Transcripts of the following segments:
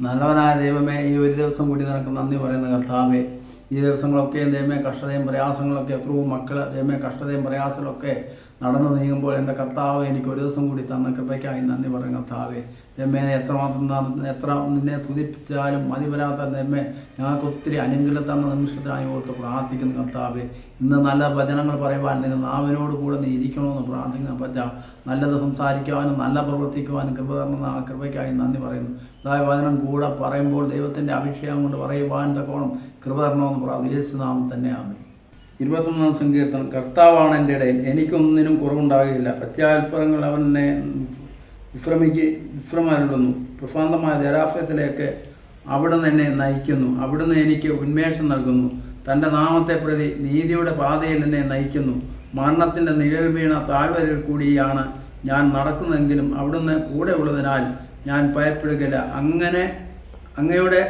നല്ലവനായ ദൈവമേ ഈ ഒരു ദിവസം കൂടി നിനക്ക് നന്ദി പറയുന്ന കർത്താവേ. ഈ ദിവസങ്ങളൊക്കെ ദൈവമേ കഷ്ടതയും പ്രയാസങ്ങളൊക്കെ എത്രയോ മക്കൾ ദൈവമേ കഷ്ടതയും പ്രയാസങ്ങളൊക്കെ നടന്നു നീങ്ങുമ്പോൾ എന്റെ കർത്താവ് എനിക്ക് ഒരു ദിവസം കൂടി തന്ന കൃപയ്ക്കായി നന്ദി പറഞ്ഞ കർത്താവേ. എമ്മേ എത്രമാത്രം എത്ര നിന്നെ തുതിപ്പിച്ചാലും മതി വരാത്ത ദൈവമേ ഞങ്ങൾക്ക് ഒത്തിരി അനുഗ്രഹം തന്ന നിമിഷത്തിനായി ഓർത്ത് പ്രാർത്ഥിക്കുന്നു കർത്താവേ. ഇന്ന് നല്ല വചനങ്ങൾ പറയുവാൻ നിന്റെ നാവിനോട് കൂടെ നീ ഇരിക്കണമെന്ന് പ്രാർത്ഥിക്കുന്ന പറ്റ നല്ലത് സംസാരിക്കുവാനും നല്ല പ്രവർത്തിക്കുവാനും കൃപ തന്ന ആ കൃപയ്ക്കായി നന്ദി പറയുന്നു. അതായത് വചനം കൂടെ പറയുമ്പോൾ ദൈവത്തിന്റെ അഭിഷേകം കൊണ്ട് പറയുവാൻ തക്കോണം കൃപ തരണമെന്ന് പ്രാർത്ഥിക്കുന്നു. യേശുനാമം തന്നെ ഇരുപത്തൊന്നാം സങ്കീർത്തനം കർത്താവാണ് എന്റെ ഇടയിൽ എനിക്കൊന്നിനും കുറവുണ്ടാകുകയില്ല. പ്രത്യാത്ഭുതങ്ങൾ അവനെ വിശ്രമിക്ക് വിശ്രമരുളുന്നു പ്രശാന്തമായ ജലാശയത്തിലേക്ക് അവിടുന്ന് എന്നെ നയിക്കുന്നു. അവിടുന്ന് എനിക്ക് ഉന്മേഷം നൽകുന്നു. തന്റെ നാമത്തെ പ്രതി നീതിയുടെ പാതയിൽ എന്നെ നയിക്കുന്നു. മരണത്തിന്റെ നിഴൽ വീണ താഴ്വരയിൽ കൂടിയാണ് ഞാൻ നടക്കുന്നതെങ്കിലും അവിടുന്ന് കൂടെ ഉള്ളതിനാൽ ഞാൻ ഭയപ്പെടുകയില്ല. അങ്ങനെ അങ്ങയുടെ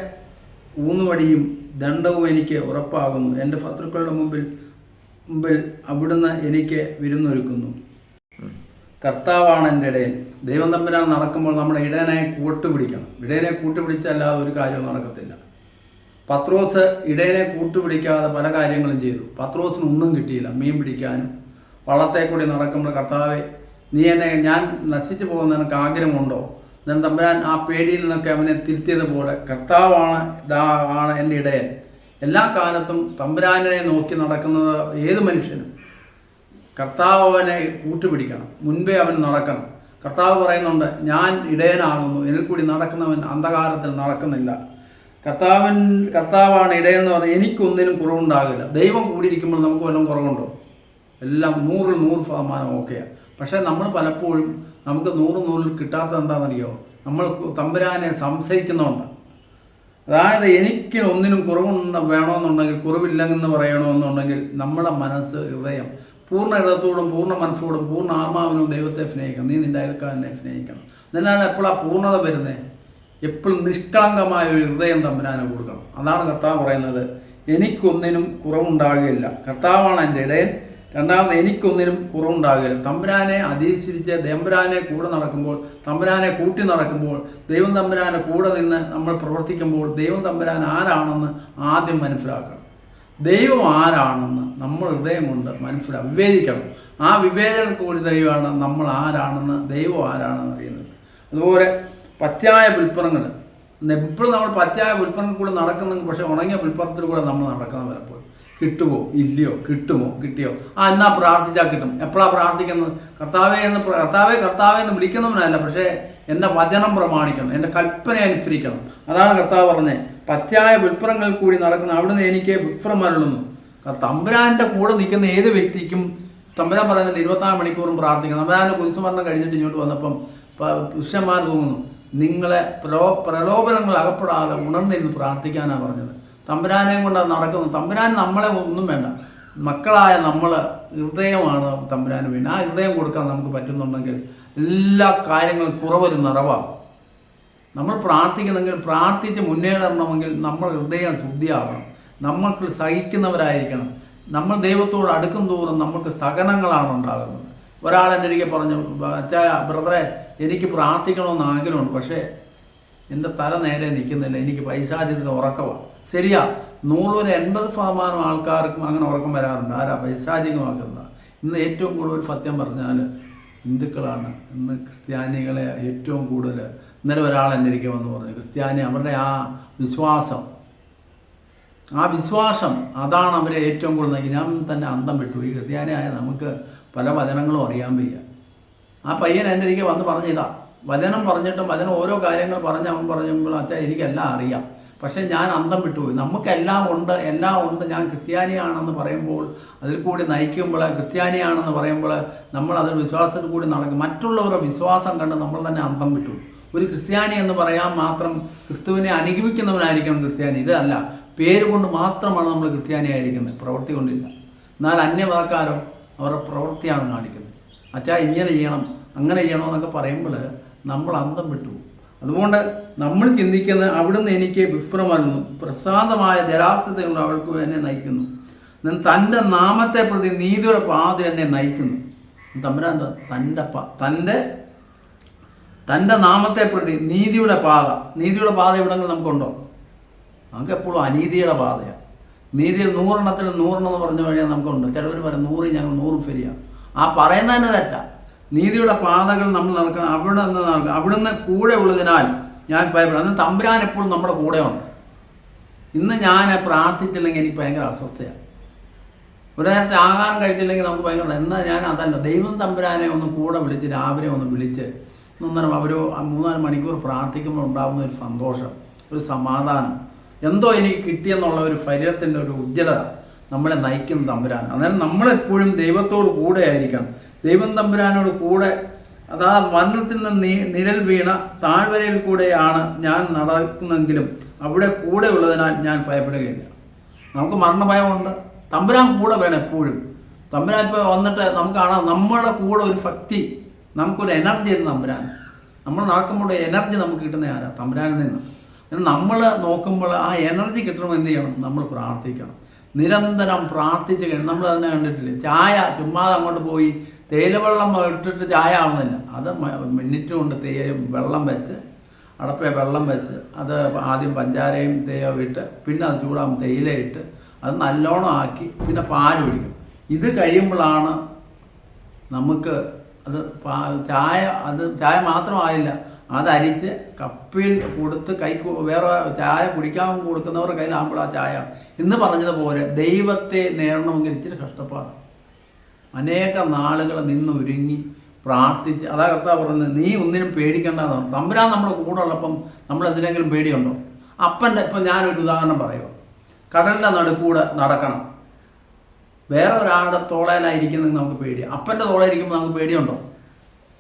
ഊന്നുവടിയും ദണ്ഡവും എനിക്ക് ഉറപ്പാകുന്നു. എന്റെ ശത്രുക്കളുടെ മുമ്പിൽ മുമ്പിൽ അവിടുന്ന് എനിക്ക് വിരുന്നൊരുക്കുന്നു. കർത്താവാണ് എന്റെ ഇടയൻ. ദൈവം തമ്പുരാൻ നടക്കുമ്പോൾ നമ്മുടെ ഇടയനെ കൂട്ടുപിടിക്കണം. ഇടയനെ കൂട്ടുപിടിച്ചല്ലാതെ ഒരു കാര്യവും നടക്കത്തില്ല. പത്രോസ് ഇടയനെ കൂട്ടുപിടിക്കാതെ പല കാര്യങ്ങളും ചെയ്തു. പത്രോസിന് ഒന്നും കിട്ടിയില്ല. മീൻ പിടിക്കാനും വള്ളത്തെ കൂടി നടക്കുമ്പോൾ കർത്താവെ നീ എന്നെ ഞാൻ നശിച്ചു പോകുന്ന നിനക്ക് ആഗ്രഹമുണ്ടോ? ഞാൻ തമ്പുരാൻ ആ പേടിയിൽ നിന്നൊക്കെ അവനെ തിരുത്തിയതുപോലെ കർത്താവാണ് ഇതാ ആണ് എന്റെ ഇടയൻ. എല്ലാ കാലത്തും തമ്പുരാനെ നോക്കി നടക്കുന്നത് ഏത് മനുഷ്യനും? കർത്താവ് അവനെ കൂട്ടുപിടിക്കണം. മുൻപേ അവൻ നടക്കണം. കർത്താവ് പറയുന്നുണ്ട് ഞാൻ ഇടയനാകുന്നു. എന്നിൽ കൂടി നടക്കുന്നവൻ അന്ധകാരത്തിൽ നടക്കുന്നില്ല. കർത്താവൻ കർത്താവാണ് ഇടയെന്ന് പറഞ്ഞാൽ എനിക്കൊന്നിനും കുറവുണ്ടാകില്ല. ദൈവം കൂടിയിരിക്കുമ്പോൾ നമുക്ക് വല്ലതും കുറവുണ്ടോ? എല്ലാം നൂറിൽ നൂറ് ശതമാനം ഓക്കെയാണ് പക്ഷേ നമ്മൾ പലപ്പോഴും നമുക്ക് നൂറ് നൂറിൽ കിട്ടാത്തത് എന്താണെന്നറിയോ? നമ്മൾ തമ്പുരാനെ സംശയിക്കുന്നുണ്ട് അതായത് എനിക്ക് ഒന്നിനും കുറവുണ്ട് വേണമെന്നുണ്ടെങ്കിൽ കുറവില്ലെന്ന് പറയണമെന്നുണ്ടെങ്കിൽ നമ്മുടെ മനസ്സ് ഹൃദയം പൂർണ ഹൃദയത്തോടും പൂർണ മനസ്സോടും പൂർണ ആത്മാവിനും ദൈവത്തെ സ്നേഹിക്കണം. നീ നിന്റെ അയൽക്കാരനെ സ്നേഹിക്കണം. എന്നാലാണ് എപ്പോഴാണ് പൂർണത വരുന്നത് എപ്പോഴും നിഷ്കളങ്കമായ ഒരു ഹൃദയം തമ്പുരാനെ കൊടുക്കണം. അതാണ് കർത്താവ് പറയുന്നത്. എനിക്കൊന്നിനും കുറവുണ്ടാകുകയില്ല. കർത്താവാണ് എന്റെ ഇടയൻ. രണ്ടാമത് എനിക്കൊന്നിനും കുറവുണ്ടാകില്ല തമ്പുരാനെ അതിരിച്ചിരിച്ച് തമ്പുരാനെ കൂടെ നടക്കുമ്പോൾ തമ്പുരാനെ കൂട്ടി നടക്കുമ്പോൾ ദൈവം തമ്പുരാനെ കൂടെ നിന്ന് നമ്മൾ പ്രവർത്തിക്കുമ്പോൾ ദൈവം തമ്പുരാൻ ആരാണെന്ന് ആദ്യം മനസ്സിലാക്കണം. ദൈവം ആരാണെന്ന് നമ്മൾ ഹൃദയം കൊണ്ട് മനസ്സിലാക്കി വിവേചിക്കണം. ആ വിവേചനം കൂടി ദൈവമാണ് നമ്മൾ ആരാണെന്ന് ദൈവം ആരാണെന്ന് അറിയുന്നത്. അതുപോലെ പറ്റായ പുൽപ്പറങ്ങൾ എപ്പോഴും നമ്മൾ പറ്റായ പുൽപ്പറങ്ങൾ കൂടെ നടക്കുന്നെങ്കിൽ പക്ഷെ ഉണങ്ങിയ പുൽപ്പറത്തിൽ കൂടെ നമ്മൾ നടക്കുന്ന പലപ്പോഴും കിട്ടുമോ? ഇല്ലയോ? കിട്ടുമോ? കിട്ടിയോ? ആ എന്നാ പ്രാർത്ഥിച്ചാൽ കിട്ടും. എപ്പോഴാണ് പ്രാർത്ഥിക്കുന്നത്? കർത്താവെ എന്ന് കർത്താവേ കർത്താവെ എന്ന് വിളിക്കുന്നവനല്ല പക്ഷേ എന്റെ വചനം പ്രമാണിക്കണം. എന്റെ കൽപ്പന അനുസരിക്കണം. അതാണ് കർത്താവ് പറഞ്ഞത്. പത്യായ വിൽപ്പനങ്ങളിൽ കൂടി നടക്കുന്ന അവിടുന്ന് എനിക്ക് വിഫ്രം അരുളുന്നു. തമ്പുരാന്റെ കൂടെ നിൽക്കുന്ന ഏത് വ്യക്തിക്കും തമ്പുരാൻ പറയുന്നത് ഇരുപത്തിനാല് മണിക്കൂറും പ്രാർത്ഥിക്കണം. തമ്പുരാന്റെ കുരിശുമരണം കഴിഞ്ഞിട്ട് ഇങ്ങോട്ട് വന്നപ്പം പുരുഷന്മാർ തോന്നുന്നു നിങ്ങളെ പ്രലോ പ്രലോഭനങ്ങൾ അകപ്പെടാതെ ഉണർന്നിരുന്ന് പ്രാർത്ഥിക്കാനാണ് പറഞ്ഞത്. തമ്പുരാനെയും കൊണ്ട് അത് നടക്കുന്നു. തമ്പുരാൻ നമ്മളെ ഒന്നും വേണ്ട. മക്കളായ നമ്മൾ ഹൃദയമാണ് തമ്പുരാന് വേണ്ടി. ആ ഹൃദയം കൊടുക്കാൻ നമുക്ക് പറ്റുന്നുണ്ടെങ്കിൽ എല്ലാ കാര്യങ്ങളും കുറവൊരു നിറവാകും നമ്മൾ പ്രാർത്ഥിക്കുന്നെങ്കിൽ പ്രാർത്ഥിച്ച് മുന്നേറണമെങ്കിൽ നമ്മൾ ഹൃദയം ശുദ്ധിയാവണം. നമ്മൾക്ക് സഹിക്കുന്നവരായിരിക്കണം. നമ്മൾ ദൈവത്തോട് അടുക്കും തോറും നമുക്ക് സഹനങ്ങളാണ് ഉണ്ടാകുന്നത്. ഒരാൾ എന്റെ എനിക്ക് പറഞ്ഞു അച്ഛാ ബ്രദറെ എനിക്ക് പ്രാർത്ഥിക്കണമെന്ന് ആഗ്രഹമുണ്ട്. പക്ഷേ എന്റെ തല നേരെ നിൽക്കുന്നില്ല. എനിക്ക് പൈസാചരിത ഉറക്കമാണ് ശരിയാ. നൂറിൽ എൺപത് ശതമാനം ആൾക്കാർക്കും അങ്ങനെ ഉറക്കം വരാറുണ്ട്. ആരാ? പൈശാചികമാക്കുന്ന. ഇന്ന് ഏറ്റവും കൂടുതൽ സത്യം പറഞ്ഞാൽ ഹിന്ദുക്കളാണ്. ഇന്ന് ക്രിസ്ത്യാനികളെ ഏറ്റവും കൂടുതൽ ഇന്നലെ ഒരാൾ എന്റെ ഇരിക്കുക വന്ന് പറഞ്ഞു. ക്രിസ്ത്യാനി അവരുടെ ആ വിശ്വാസം. ആ വിശ്വാസം അതാണ് അവരെ ഏറ്റവും കൂടുതൽ ഞാൻ തന്നെ അന്തം വിട്ടു. ഈ ക്രിസ്ത്യാനിയായ നമുക്ക് പല വചനങ്ങളും അറിയാൻ വയ്യ. ആ പയ്യൻ എന്റെ ഇരിക്കെ വന്ന് പറഞ്ഞതാ വചനം പറഞ്ഞിട്ടും വചനം ഓരോ കാര്യങ്ങൾ പറഞ്ഞ് അവൻ പറഞ്ഞപ്പോൾ അച്ഛാ എനിക്കെല്ലാം അറിയാം. പക്ഷേ ഞാൻ അന്തം വിട്ടുപോയി. നമുക്കെല്ലാം ഉണ്ട് എല്ലാം ഉണ്ട്. ഞാൻ ക്രിസ്ത്യാനിയാണെന്ന് പറയുമ്പോൾ അതിൽ കൂടി നയിക്കുമ്പോൾ ക്രിസ്ത്യാനിയാണെന്ന് പറയുമ്പോൾ നമ്മൾ അതിൽ വിശ്വാസത്തിൽ കൂടി നടക്കും. മറ്റുള്ളവരുടെ വിശ്വാസം കണ്ട് നമ്മൾ തന്നെ അന്തം വിട്ടു. ഒരു ക്രിസ്ത്യാനി എന്ന് പറയാൻ മാത്രം ക്രിസ്തുവിനെ അനുഗമിക്കുന്നവനായിരിക്കണം ക്രിസ്ത്യാനി. ഇതല്ല പേര് കൊണ്ട് മാത്രമാണ് നമ്മൾ ക്രിസ്ത്യാനി ആയിരിക്കുന്നത് പ്രവൃത്തി കൊണ്ടില്ല. എന്നാൽ അന്യവാക്കാരോ അവരുടെ പ്രവൃത്തിയാണ് കാണിക്കുന്നത്. അച്ഛാ ഇങ്ങനെ ചെയ്യണം അങ്ങനെ ചെയ്യണം എന്നൊക്കെ പറയുമ്പോൾ നമ്മൾ അന്തം വിട്ടു. അതുകൊണ്ട് നമ്മൾ ചിന്തിക്കുന്ന അവിടുന്ന് എനിക്ക് വിഫ്രമരുന്നു പ്രസാദമായ ജലാശയത്തിലൂടെ അവൾക്ക് എന്നെ നയിക്കുന്നു. തന്റെ നാമത്തെ പ്രതി നീതിയുടെ പാത എന്നെ നയിക്കുന്നു. തമ്പുരാൻ? തന്റെ പ തന്റെ തന്റെ നാമത്തെ പ്രതി നീതിയുടെ പാത. നീതിയുടെ പാത എവിടെങ്കിലും നമുക്കുണ്ടോ? നമുക്ക് എപ്പോഴും അനീതിയുടെ പാതയാണ് നീതിയിൽ നൂറെണ്ണത്തിൽ നൂറെണ്ണം എന്ന് പറഞ്ഞ കഴിഞ്ഞാൽ നമുക്കുണ്ട്. ചിലവർ പറയും നൂറ് ഞങ്ങൾ നൂറും ശരിയാണ് ആ പറയുന്നതന്നെ തെറ്റാ. നീതിയുടെ പാതകൾ നമ്മൾ നടക്കണം അവിടെ നിന്ന് നടക്കണം അവിടുന്ന് കൂടെ ഉള്ളതിനാൽ ഞാൻ ഭയപ്പെടും. അന്ന് തമ്പുരാൻ എപ്പോഴും നമ്മുടെ കൂടെ ഉണ്ട്. ഇന്ന് ഞാൻ പ്രാർത്ഥിച്ചില്ലെങ്കിൽ എനിക്ക് ഭയങ്കര അസ്വസ്ഥയാണ്. ഒരു നേരത്തെ ആഹാരം കഴിച്ചില്ലെങ്കിൽ നമുക്ക് ഭയങ്കര എന്നാൽ ഞാൻ അതല്ല ദൈവം തമ്പുരാനെ ഒന്ന് കൂടെ വിളിച്ച് രാവിലെ ഒന്ന് വിളിച്ച് ഒന്നര ഒരു മൂന്നാൽ മണിക്കൂർ പ്രാർത്ഥിക്കുമ്പോൾ ഉണ്ടാകുന്ന ഒരു സന്തോഷം ഒരു സമാധാനം. എന്തോ എനിക്ക് കിട്ടിയെന്നുള്ള ഒരു ശരീരത്തിന്റെ ഒരു ഉജ്ജ്വലത നമ്മളെ നയിക്കുന്ന തമ്പുരാൻ. അന്നേരം നമ്മളെപ്പോഴും ദൈവത്തോട് കൂടെ ആയിരിക്കണം ദൈവം തമ്പുരാനോട് കൂടെ അതാ വനത്തിൽ നിന്ന് നിഴൽ വീണ താഴ്വരയിൽ കൂടെയാണ് ഞാൻ നടക്കുന്നെങ്കിലും അവിടെ കൂടെ ഉള്ളതിനാൽ ഞാൻ ഭയപ്പെടുകയില്ല. നമുക്ക് മരണഭയമുണ്ട്. തമ്പുരാൻ കൂടെ വേണം എപ്പോഴും. തമ്പുരാൻ ഇപ്പോൾ വന്നിട്ട് നമുക്ക് കാണാം നമ്മളുടെ കൂടെ ഒരു ശക്തി നമുക്കൊരു എനർജി എന്ന് തമ്പുരാൻ. നമ്മൾ നടക്കുമ്പോൾ എനർജി നമുക്ക് കിട്ടുന്ന ആരാ? തമ്പുരാനിൽ നിന്ന്. നമ്മൾ നോക്കുമ്പോൾ ആ എനർജി കിട്ടണം എന്ത് ചെയ്യണം? നമ്മൾ പ്രാർത്ഥിക്കണം. നിരന്തരം പ്രാർത്ഥിച്ച് കഴിഞ്ഞാൽ നമ്മൾ അതിനെ കണ്ടിട്ടില്ലേ? ചായ ചുമ്മാതെ അങ്ങോട്ട് പോയി തേയിലവെള്ളം ഇട്ടിട്ട് ചായ ആവുന്നില്ല അത് മിന്നിറ്റ് കൊണ്ട് തേയ വെള്ളം വെച്ച് അടപ്പ വെള്ളം വെച്ച് അത് ആദ്യം പഞ്ചാരയും തേയോ ഇട്ട് പിന്നെ അത് ചൂടാകുമ്പോൾ തേയില ഇട്ട് അത് നല്ലോണം ആക്കി പിന്നെ പാലൊഴിക്കും ഇത് കഴിയുമ്പോഴാണ് നമുക്ക് അത് ചായ അത് ചായ മാത്രമായില്ല അതരിച്ച് കപ്പിൽ കൊടുത്ത് കൈ വേറെ ചായ കുടിക്കാൻ കൊടുക്കുന്നവരുടെ കയ്യിലാകുമ്പോൾ ആ ചായ. ഇന്ന് പറഞ്ഞതുപോലെ ദൈവത്തെ നേടണമെങ്കിൽ ഇച്ചിരി കഷ്ടപ്പാടാണ്. അനേക നാളുകൾ നിന്ന് ഒരുങ്ങി പ്രാർത്ഥിച്ച് അതാ കർത്താവ് പറഞ്ഞത് നീ ഒന്നിനും പേടിക്കേണ്ടതാണ് തമ്പുരാൻ നമ്മുടെ കൂടെ ഉള്ളപ്പം നമ്മൾ എന്തിനെങ്കിലും പേടിയുണ്ടോ? അപ്പന്റെ ഇപ്പം ഞാനൊരു ഉദാഹരണം പറയുമോ കടലിന്റെ നടുക്കൂടെ നടക്കണം. വേറെ ഒരാളുടെ തോളയിലായിരിക്കുന്നെങ്കിൽ നമുക്ക് പേടി അപ്പന്റെ തോളയിരിക്കുമ്പോൾ നമുക്ക് പേടിയുണ്ടോ?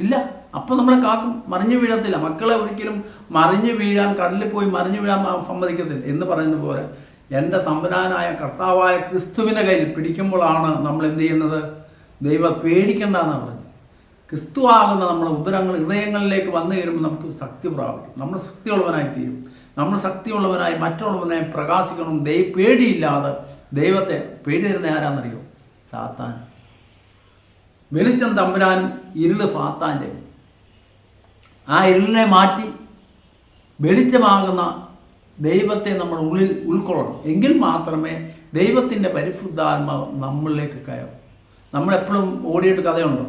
ഇല്ല. അപ്പം നമ്മളെ കാക്കും മറിഞ്ഞു വീഴത്തില്ല. മക്കളെ ഒരിക്കലും മറിഞ്ഞു വീഴാൻ കടലിൽ പോയി മറിഞ്ഞു വീഴാൻ സമ്മതിക്കത്തില്ല. എന്ന് പറയുന്ന പോലെ എന്റെ തമ്പുരാനായ കർത്താവായ ക്രിസ്തുവിന്റെ കയ്യിൽ പിടിക്കുമ്പോഴാണ് നമ്മൾ എന്ത് ചെയ്യുന്നത്? ദൈവം പേടിക്കേണ്ടെന്നാണ് പറഞ്ഞത്. ക്രിസ്തു ആകുന്ന നമ്മുടെ ഉദരങ്ങൾ ഹൃദയങ്ങളിലേക്ക് വന്നു കഴിയുമ്പോൾ നമുക്ക് ശക്തി പ്രാപിക്കും. നമ്മൾ ശക്തിയുള്ളവനായി തീരും. നമ്മൾ ശക്തിയുള്ളവനായി മറ്റുള്ളവനായി പ്രകാശിക്കണം. ദൈവ പേടിയില്ലാതെ ദൈവത്തെ പേടി തരുന്ന ആരാന്നറിയോ? സാത്താൻ. വെളിച്ചം തമ്പുരാനും ഇരുൾ ഫാത്താന്റെ. ആ ഇരുളിനെ മാറ്റി വെളിച്ചമാകുന്ന ദൈവത്തെ നമ്മുടെ ഉള്ളിൽ ഉൾക്കൊള്ളണം. എങ്കിൽ മാത്രമേ ദൈവത്തിന്റെ പരിശുദ്ധാത്മാവ് നമ്മളിലേക്ക് കയറും. നമ്മളെപ്പോഴും ഓടിയിട്ട് കഥയുണ്ടോ?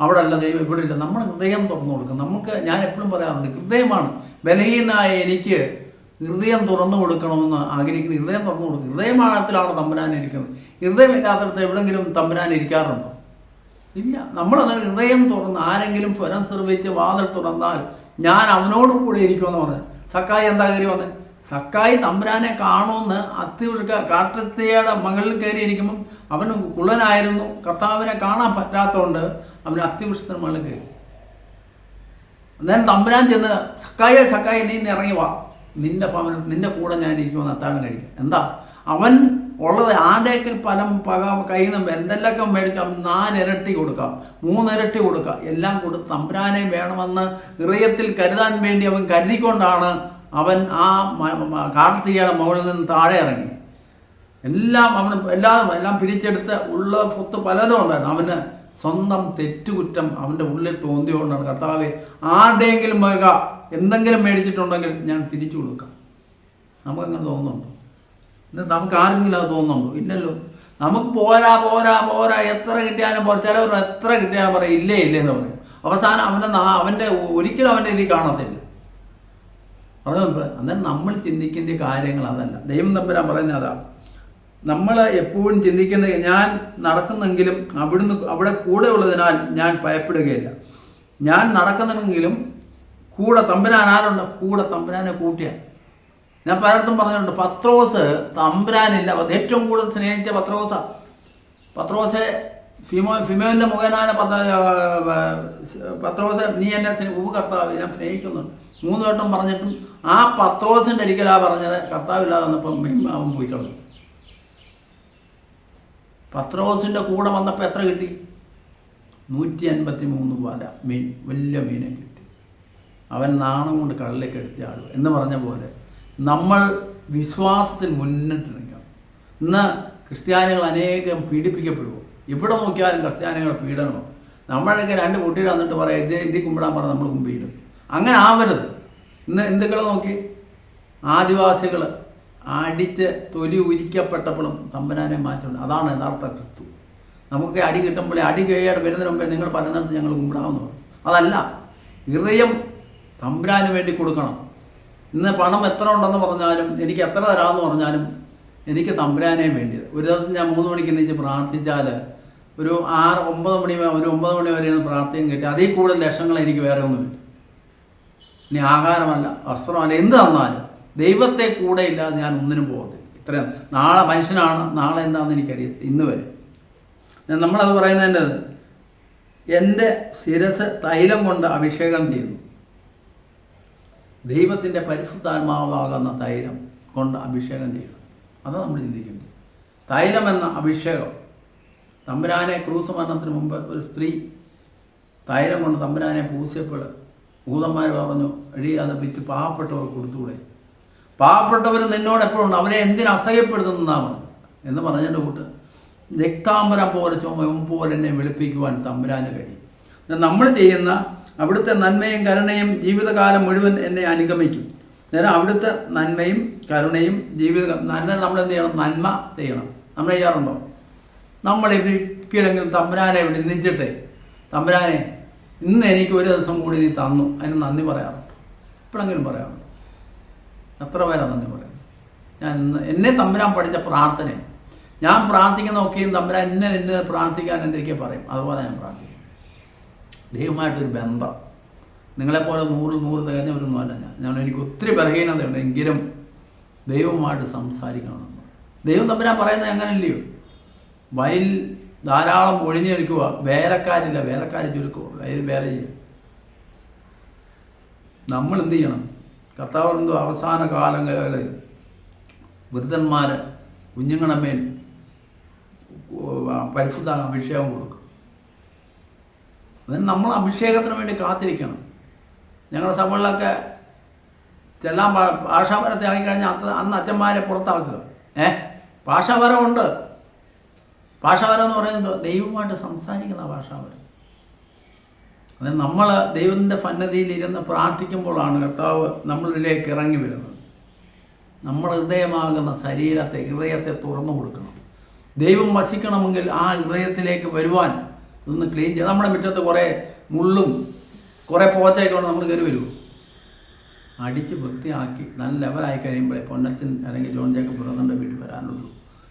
അവിടെ അല്ല ദൈവം ഇവിടെ ഇല്ല നമ്മൾ ഹൃദയം തുറന്നു കൊടുക്കും. നമുക്ക് ഞാൻ എപ്പോഴും പറയാറുണ്ട് ഹൃദയമാണ്. ബലഹീനായ എനിക്ക് ഹൃദയം തുറന്നു കൊടുക്കണമെന്ന് ആഗ്രഹിക്കുന്നു. ഹൃദയം തുറന്നു കൊടുക്കും. ഹൃദയമാണത്തിലാണ് തമ്പുരാൻ ഇരിക്കുന്നത്. ഹൃദയമില്ലാത്തടത്ത് എവിടെങ്കിലും തമ്പുരാൻ ഇരിക്കാറുണ്ടോ? ഇല്ല. നമ്മളത് ഹൃദയം തുറന്ന് ആരെങ്കിലും സ്വരം ശ്രവിച്ച് വാതിൽ തുറന്നാൽ ഞാൻ അവനോട് കൂടി ഇരിക്കുമെന്ന് പറഞ്ഞു. സക്കായി എന്താ കയറി വന്നത് സക്കായി തമ്പുരാനെ കാണുമെന്ന് അത്തിവൃക്ക കാട്ടത്തിയുടെ മകളിൽ കയറിയിരിക്കുമ്പം അവന് കുള്ളനായിരുന്നു. കർത്താവിനെ കാണാൻ പറ്റാത്തതുകൊണ്ട് അവൻ അത്തിവൃക്ഷത്തിന് മകളിൽ കയറി. അന്നേരം തമ്പുരാൻ ചെന്ന് സക്കായ സക്കായി നീ ഇറങ്ങി വാ. നിന്റെ പവൻ നിന്റെ കൂടെ ഞാൻ ഇരിക്കുമെന്ന് അത്താഴം കഴിക്കും. എന്താ? അവൻ ഉള്ളത് ആടേക്കൽ പലം പക കയ്യിൽ നിന്ന് എന്തെല്ലൊക്കെ മേടിക്കാം നാലിരട്ടി കൊടുക്കാം മൂന്നിരട്ടി കൊടുക്കാം. എല്ലാം കൊടുത്ത് തമ്പുരാനെ വേണമെന്ന് ഹൃദയത്തിൽ കരുതാൻ വേണ്ടി അവൻ കരുതിക്കൊണ്ടാണ് അവൻ ആ കാട്ടുതീയുടെ മുകളിൽ നിന്ന് താഴെ ഇറങ്ങി. എല്ലാം അവന് എല്ലാം എല്ലാം പിരിച്ചെടുത്ത് ഉള്ള സ്വത്ത് പലതും ഉണ്ടായിരുന്നു. അവന് സ്വന്തം തെറ്റുകുറ്റം അവന്റെ ഉള്ളിൽ തോന്നിയോണ്ടാണ് കർത്താവ് ആരുടെയെങ്കിലും മേക എന്തെങ്കിലും മേടിച്ചിട്ടുണ്ടെങ്കിൽ ഞാൻ തിരിച്ചു കൊടുക്കാം. നമുക്കങ്ങനെ തോന്നുന്നുണ്ടോ? ഇത് നമുക്ക് ആർക്കെങ്കിലും അത് തോന്നുന്നുണ്ടോ? ഇല്ലല്ലോ. നമുക്ക് പോരാ പോരാ പോരാ. എത്ര കിട്ടിയാലും പോരാ. ചിലവർ എത്ര കിട്ടിയാലും പറയും ഇല്ലേ ഇല്ലേ എന്ന് പറയും. അവസാനം അവന്റെ അവന്റെ ഒരിക്കലും അവന്റെ ഇതിൽ കാണത്തില്ല. അത് അന്നേരം നമ്മൾ ചിന്തിക്കേണ്ട കാര്യങ്ങൾ അതല്ല. ദൈവം തമ്പുരാൻ പറയുന്നത് അതാണ് നമ്മൾ എപ്പോഴും ചിന്തിക്കേണ്ട ഞാൻ നടക്കുന്നെങ്കിലും അവിടുന്ന് അവിടെ കൂടെ ഉള്ളതിനാൽ ഞാൻ ഭയപ്പെടുകയില്ല. ഞാൻ നടക്കുന്നെങ്കിലും കൂടെ തമ്പുരാൻ ആരുണ്ട്? കൂടെ തമ്പുരാനെ കൂട്ടിയ. ഞാൻ പലയിടത്തും പറഞ്ഞിട്ടുണ്ട് പത്രോസ് തമ്പുരാനില്ല. ഏറ്റവും കൂടുതൽ സ്നേഹിച്ച പത്രോസ. പത്രോസെ ഫിമോ ഫിമോന്റെ മുഖേനാന പത്ര പത്രോസെ നീ എന്നെ ഉപകർത്താവ്. ഉപ ഞാൻ സ്നേഹിക്കുന്നുണ്ട്. മൂന്ന് വട്ടം പറഞ്ഞിട്ടും ആ പത്രോസിന്റെ ഒരിക്കലാ പറഞ്ഞത്. കർത്താവില്ലാതെ വന്നപ്പം അവൻ പോയി കളഞ്ഞു പത്രോസിന്റെ കൂടെ വന്നപ്പോൾ എത്ര കിട്ടി? നൂറ്റി അൻപത്തി മൂന്ന് വല മീൻ വലിയ മീനെ കിട്ടി. അവൻ നാണം കൊണ്ട് കടലിലേക്ക് എടുത്ത ആൾ എന്ന് പറഞ്ഞ പോലെ നമ്മൾ വിശ്വാസത്തിൽ മുന്നിട്ട് നിൽക്കണം ഇന്ന് ക്രിസ്ത്യാനികൾ അനേകം പീഡിപ്പിക്കപ്പെടുമോ എവിടെ നോക്കിയാലും ക്രിസ്ത്യാനികളുടെ പീഡനമോ നമ്മളൊക്കെ രണ്ട് കുട്ടികൾ വന്നിട്ട് പറയാം ഇത് ഇതിൽ കുമ്പിടാൻ പറഞ്ഞാൽ നമ്മൾ കുമ്പിയിടും. അങ്ങനെ ആവരുത്. ഇന്ന് ഹിന്ദുക്കളെ നോക്കി? ആദിവാസികൾ അടിച്ച് തൊലി ഉരിക്കപ്പെട്ടപ്പോഴും തമ്പനാനെ മാറ്റുന്നുണ്ട്. അതാണ് യഥാർത്ഥ ക്രിസ്തു. നമുക്ക് അടി കിട്ടുമ്പോൾ അടി കഴിയാതെ വരുന്നതിന് മുമ്പേ നിങ്ങൾ പറയുന്നിടത്ത് ഞങ്ങൾ കുമ്പിടാമെന്ന് അതല്ല ഹൃദയം തമ്പുരാന് വേണ്ടി കൊടുക്കണം. ഇന്ന് പണം എത്ര ഉണ്ടെന്ന് പറഞ്ഞാലും എനിക്ക് എത്ര തരാമെന്ന് പറഞ്ഞാലും എനിക്ക് തമ്പുരാനേ വേണ്ടിയത്. ഒരു ദിവസം ഞാൻ മൂന്ന് മണിക്ക് നീച്ച് പ്രാർത്ഥിച്ചാൽ ഒരു ആറ് ഒമ്പത് മണി ഒരു ഒമ്പത് മണി വരെയാണ് പ്രാർത്ഥന കിട്ടി അതിൽ കൂടുതൽ ലക്ഷങ്ങൾ എനിക്ക് വേറെ ഒന്നുമില്ല. ഇനി ആഹാരമല്ല വസ്ത്രമല്ല എന്ത് തന്നാലും. ദൈവത്തെ കൂടെ ഇല്ലാതെ ഞാൻ ഒന്നിനും പോകത്തില്ല. ഇത്രയും നാളെ മനുഷ്യനാണ് നാളെ എന്താണെന്ന് എനിക്കറിയത്തില്ല. ഇന്ന് വരെ. നമ്മളത് പറയുന്നതിന്റെ എന്റെ ശിരസ് തൈലം കൊണ്ട് അഭിഷേകം ചെയ്യുന്നു. ദൈവത്തിന്റെ പരിശുദ്ധാത്മാവാകുന്ന തൈലം കൊണ്ട് അഭിഷേകം ചെയ്യണം അത് നമ്മൾ ചിന്തിക്കേണ്ടത്. തൈലം എന്ന അഭിഷേകം. തമ്പുരാനെ ക്രൂസ് മരണത്തിന് മുമ്പ് ഒരു സ്ത്രീ തൈലം കൊണ്ട് തമ്പുരാനെ പൂശിയപ്പോൾ ഭൂതന്മാർ പറഞ്ഞു എടി അത് വിറ്റ് പാവപ്പെട്ടവർ കൊടുത്തുകൂടെ? പാവപ്പെട്ടവർ നിന്നോട് എപ്പോഴുണ്ട്? അവരെ എന്തിനു അസഹ്യപ്പെടുത്തുന്നതാണ് എന്ന് പറഞ്ഞതിന്റെ കൂട്ട്. രക്താംബരം പോലെ ചുമയും പോലെ എന്നെ വെളുപ്പിക്കുവാൻ തമ്പുരാന് കഴിയും നമ്മൾ ചെയ്യുന്ന അവിടുത്തെ നന്മയും കരുണയും ജീവിതകാലം മുഴുവൻ എന്നെ അനുഗമിക്കും. നേരം അവിടുത്തെ നന്മയും കരുണയും ജീവിത നന്മ നമ്മൾ എന്ത് ചെയ്യണം? നന്മ ചെയ്യണം. നമ്മൾ ചെയ്യാറുണ്ടോ? നമ്മൾ ഒരിക്കലെങ്കിലും തമ്പുരാനെ വിളിച്ചിട്ടേ തമ്പുരാനെ ഇന്ന് എനിക്ക് ഒരു ദിവസം കൂടി നീ തന്നു. അതിന് നന്ദി പറയാറുണ്ട് എപ്പോഴെങ്കിലും പറയാറുണ്ട് എത്ര പേരാ നന്ദി പറയുന്നത് ഞാൻ ഇന്ന് എന്നെ തമ്പുരാൻ പഠിച്ച പ്രാർത്ഥന. ഞാൻ പ്രാർത്ഥിക്കുന്ന ഒക്കെയും തമ്പുരാൻ എന്നെ എന്നെ പ്രാർത്ഥിക്കാൻ എന്റെ എനിക്ക് പറയും. അതുപോലെ ഞാൻ പ്രാർത്ഥിക്കും. ദൈവമായിട്ടൊരു ബന്ധം. നിങ്ങളെപ്പോലെ നൂറ് നൂറ് തികഞ്ഞവരൊന്നുമല്ല ഞാൻ. ഞാൻ എനിക്ക് ഒത്തിരി ബലഹീനതയുണ്ട്. എങ്കിലും ദൈവമായിട്ട് സംസാരിക്കണം നമ്മൾ. ദൈവം തമ്പുരാൻ പറയുന്നത് അങ്ങനല്ലയോ? വയൽ ധാരാളം ഒഴിഞ്ഞു നിൽക്കുക വേലക്കാരില്ല. വേലക്കാർ ചുരുക്കുക വേല വേല ചെയ്യുക നമ്മൾ എന്ത് ചെയ്യണം? കർത്താവ് എന്തോ അവസാന കാലങ്ങളിൽ വൃദ്ധന്മാർ കുഞ്ഞുങ്ങളമ്മേൽ പരിശുദ്ധ അഭിഷേകം കൊടുക്കും. അതിന് നമ്മൾ അഭിഷേകത്തിന് വേണ്ടി കാത്തിരിക്കണം. ഞങ്ങളുടെ സഭകളിലൊക്കെ ചെല്ലാൻ ഭാഷാപരത്തെ ആയിക്കഴിഞ്ഞാൽ അന്ന് അച്ഛന്മാരെ പുറത്താക്കുക. ഏഹ് ഭാഷാപരമുണ്ട് ഭാഷാപരം എന്ന് പറയുന്നത് ദൈവമായിട്ട് സംസാരിക്കുന്ന ഭാഷാപരം അതായത് നമ്മൾ ദൈവത്തിന്റെ സന്നദ്ധിയിൽ ഇരുന്ന് പ്രാർത്ഥിക്കുമ്പോഴാണ് കർത്താവ് നമ്മളിലേക്ക് ഇറങ്ങി വരുന്നത്. നമ്മൾ ഹൃദയമാകുന്ന ശരീരത്തെ ഹൃദയത്തെ തുറന്നു കൊടുക്കണം. ദൈവം വസിക്കണമെങ്കിൽ ആ ഹൃദയത്തിലേക്ക് വരുവാൻ ഇതൊന്ന് ക്ലീൻ ചെയ്യാം. നമ്മുടെ മുറ്റത്ത് കുറേ മുള്ളും കുറേ പോച്ചയൊക്കെ കൊണ്ട് നമ്മൾ കയറി വരുമോ അടിച്ച് വൃത്തിയാക്കി നല്ല ലെവലായി കഴിയുമ്പോഴേ പൊന്നത്തിൻ അല്ലെങ്കിൽ ജോൺ ജേക്കബ് പുറന്നന്റെ വീട്ടിൽ വരാനുള്ളൂ.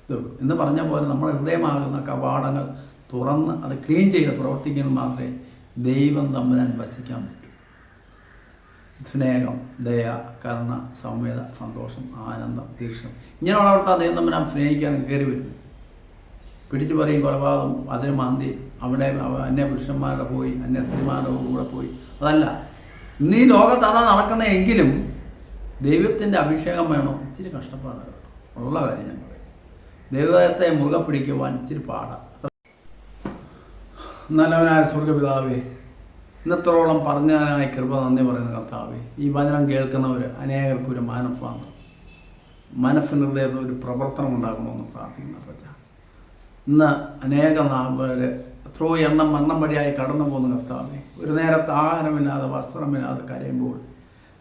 ഇതുള്ളൂ എന്ന് പറഞ്ഞ പോലെ നമ്മുടെ ഹൃദയമാകുന്ന കവാടങ്ങൾ തുറന്ന് അത് ക്ലീൻ ചെയ്ത് പ്രവർത്തിക്കുന്നത് മാത്രമേ ദൈവം തമ്മിലാൻ വസിക്കാൻ പറ്റൂ. സ്നേഹം ദയ കരുണ സൗമ്യത സന്തോഷം ആനന്ദം തീക്ഷ്ണം ഇങ്ങനെയുള്ളവർക്ക് ദൈവം തമ്മിൽ സ്നേഹിക്കാൻ കയറി വരും പിടിച്ചു പറയും കൊലപാതകം അതിന് മാന്തി അവിടെ അന്യ പുരുഷന്മാരുടെ പോയി അന്യ സ്ത്രീമാരുടെ കൂടെ പോയി. അതല്ല ഇന്ന് ഈ ലോകത്ത് അതാ നടക്കുന്നതെങ്കിലും ദൈവത്തിന്റെ അഭിഷേകം വേണോ. ഇച്ചിരി കഷ്ടപ്പാടാണ്. ഉള്ള കാര്യം ദൈവത്തെ മുറുകെ പിടിക്കുവാൻ ഇച്ചിരി പാടാണ് നല്ലവനായ സ്വർഗപിതാവേ ഇന്നത്രോളം പറഞ്ഞതിനായി കൃപ നന്ദി പറയുന്ന കർത്താവേ. ഈ വചനം കേൾക്കുന്നവർ അനേകർക്ക് ഒരു മാനസാന്തം മനസ്സിന് ഹൃദയത്തിൽ ഒരു പ്രവർത്തനം ഉണ്ടാകണമെന്ന് പ്രാർത്ഥിക്കുന്ന പ്രജ ഇന്ന് അനേക നാവര് എത്രയോ എണ്ണം മണ്ണം വഴിയായി കടന്നു പോകുന്ന കർത്താവേ. ഒരു നേരത്തെ ആഹാരമില്ലാതെ വസ്ത്രമില്ലാതെ കരയുമ്പോൾ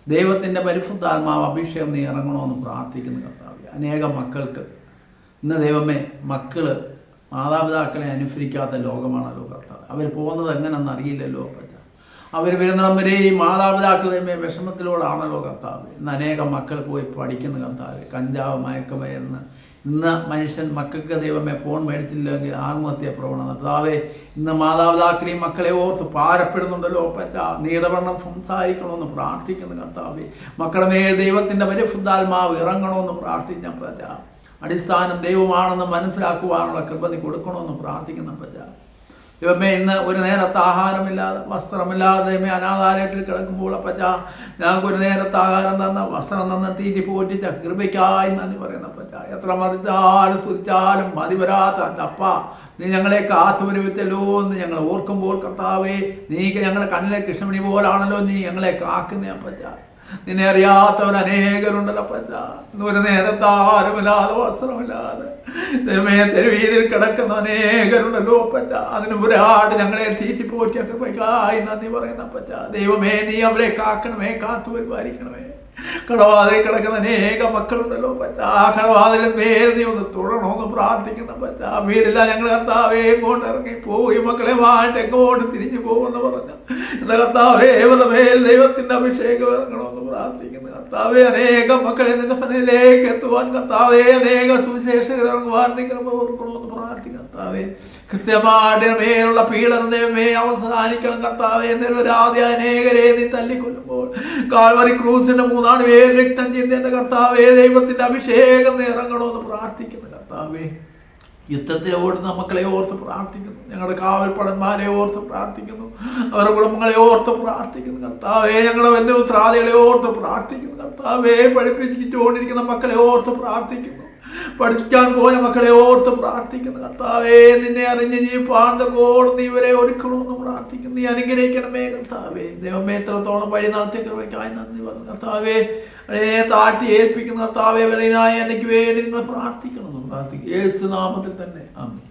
ദൈവത്തിന്റെ പരിശുദ്ധാത്മാവ് അഭിഷേകം നീ ഇറങ്ങണമെന്ന് പ്രാർത്ഥിക്കുന്ന കർത്താവേ. അനേക മക്കൾക്ക് ഇന്ന് ദൈവമേ മക്കൾ മാതാപിതാക്കളെ അനുസരിക്കാത്ത ലോകമാണല്ലോ കർത്താവ് അവർ പോകുന്നത് എങ്ങനെയെന്ന് അറിയില്ലല്ലോ പറ്റ അവർ വരുന്നിടം വരെ ഈ മാതാപിതാക്കളുടെ വിഷമത്തിലൂടാണല്ലോ കർത്താവ് ഇന്ന് അനേകം മക്കൾ പോയി പഠിക്കുന്ന കർത്താവ്. കഞ്ചാവ് മയക്കമയെന്ന് ഇന്ന് മനുഷ്യൻ മക്കൾക്ക് ദൈവമേ ഫോൺ മേടിച്ചില്ലെങ്കിൽ ആത്മഹത്യ പ്രവണത. കർത്താവേ ഇന്ന് മാതാപിതാക്കളെയും മക്കളെ ഓർത്ത് പാരപ്പെടുന്നുണ്ടല്ലോ പറ്റ നീടവണ്ണം സംസാരിക്കണമെന്ന് പ്രാർത്ഥിക്കുന്നു കർത്താവേ. മക്കളുടെ മേൽ ദൈവത്തിന്റെ പരിശുദ്ധാത്മാവ് ഇറങ്ങണമെന്ന് പ്രാർത്ഥിച്ച പറ്റ അടിസ്ഥാനം ദൈവമാണെന്ന് മനസ്സിലാക്കുവാനുള്ള കൃപ നീ കൊടുക്കണമെന്ന് പ്രാർത്ഥിക്കുന്ന പറ്റാ ഇവമ്മേ ഇന്ന് ഒരു നേരത്തെ ആഹാരമില്ലാതെ വസ്ത്രമില്ലാതെ ദൈവമേ അനാഥാലയത്തിൽ കിടക്കുമ്പോൾ അപ്പച്ച ഞങ്ങൾക്ക് ഒരു നേരത്തെ ആഹാരം തന്ന വസ്ത്രം തന്ന തീറ്റി പോറ്റിച്ച കൃപയ്ക്കായി നന്ദി പറയുന്ന അപ്പച്ച. എത്ര മതിച്ചാലും സ്തുതിച്ചാലും മതി വരാത്ത അപ്പ. നീ ഞങ്ങളെ കാത്തുപരിവിത്തല്ലോ എന്ന് ഞങ്ങൾ ഓർക്കുമ്പോൾ കർത്താവേ നീ ഞങ്ങളെ കണ്ണിലെ കൃഷ്ണമണി പോലാണല്ലോ നീ ഞങ്ങളെ കാക്കുന്ന പറ്റ നിന്നെ അറിയാത്തവർ അനേകരുണ്ടല്ലോ പച്ച ഒരു നേരത്ത് ആരുമില്ലാതെ വസ്ത്രമില്ലാതെ. ദൈവമേ തെരുവീതിൽ കിടക്കുന്ന അനേകരുണ്ടല്ലോ പച്ച അതിന് ഒരാട് ഞങ്ങളെ തീറ്റിപ്പോറ്റി അത്ര പോയി കായ് നന്ദി പറയുന്ന പച്ച ദൈവമേ നീ അവരെ കാക്കണമേ കാത്തു പരിപാലിക്കണമേ കടവാതിൽ കിടക്കുന്ന അനേക മക്കളുണ്ടല്ലോ പച്ച ആ കടവാതിലും മേൽ നീ ഒന്ന് തുടരണമെന്ന് പ്രാർത്ഥിക്കുന്ന പച്ച ആ വീടില്ല ഞങ്ങൾ കർത്താവേ ഇങ്ങോട്ട് ഇറങ്ങി പോയി മക്കളെ വായിട്ട് എങ്ങോട്ട് തിരിഞ്ഞു പോകുമെന്ന് പറഞ്ഞു. എന്റെ കർത്താവേ ഇവരുടെ മേൽ ദൈവത്തിന്റെ അഭിഷേകം ഇറങ്ങണമെന്ന് പ്രാർത്ഥിക്കുന്നു. കർത്താവേ അനേക മക്കളെ നിന്റെ ഫലയിലേക്ക് എത്തുവാൻ കർത്താവേ അനേക സുവിശേഷകർ ഇറങ്ങുവാൻ നിങ്ങൾ ഓർക്കണമെന്ന് പ്രാർത്ഥിക്കും കർത്താവേ കൃത്യമായിട്ട് മേലുള്ള പീഡനമേ അവസാനിക്കണം കർത്താവേ. ആദ്യ അനേകരെ നീ തല്ലിക്കൊല്ലുമ്പോൾ കാൽവറി ക്രൂസിന്റെ മൂന്നാണ് പേര് രക്തം ചെയ്ത് എന്റെ കർത്താവേ ദൈവത്തിന്റെ അഭിഷേകം നീ എന്ന് പ്രാർത്ഥിക്കുന്നു കർത്താവേ. യുദ്ധത്തിൽ ഓടുന്ന മക്കളെ ഓർത്ത് പ്രാർത്ഥിക്കുന്നു. ഞങ്ങളുടെ കാവൽപ്പടന്മാരെ ഓർത്ത് പ്രാർത്ഥിക്കുന്നു. അവരുടെ കുടുംബങ്ങളെ ഓർത്ത് പ്രാർത്ഥിക്കുന്നു കർത്താവേ. ഞങ്ങളുടെ ബന്ധുത്രാദികളെ ഓർത്ത് പ്രാർത്ഥിക്കുന്നു കർത്താവേ. പഠിപ്പിച്ചുകൊണ്ടിരിക്കുന്ന മക്കളെ ഓർത്ത് പ്രാർത്ഥിക്കുന്നു. പഠിക്കാൻ പോയ മക്കളെ ഓർത്ത് പ്രാർത്ഥിക്കുന്നു. കർത്താവേ നിന്നെ അറിഞ്ഞ് ജീവിപ്പാണ്ട കോട് നീ ഇവരെ ഒരുക്കണമെന്ന് പ്രാർത്ഥിക്കുന്നു. നീ അനുഗ്രഹിക്കണമേ കർത്താവേ. ദൈവമേ എത്രത്തോളം വഴി നടത്തി കൃപയ്ക്കായി നന്ദി പറഞ്ഞു. കർത്താവേ അതിനെ താഴ്ത്തി ഏൽപ്പിക്കുന്ന കർത്താവേ വിലയിലായി എനിക്ക് വേണ്ടി നിങ്ങൾ പ്രാർത്ഥിക്കണമെന്ന് പ്രാർത്ഥിക്കും യേശുനാമത്തിൽ തന്നെ. ആമേ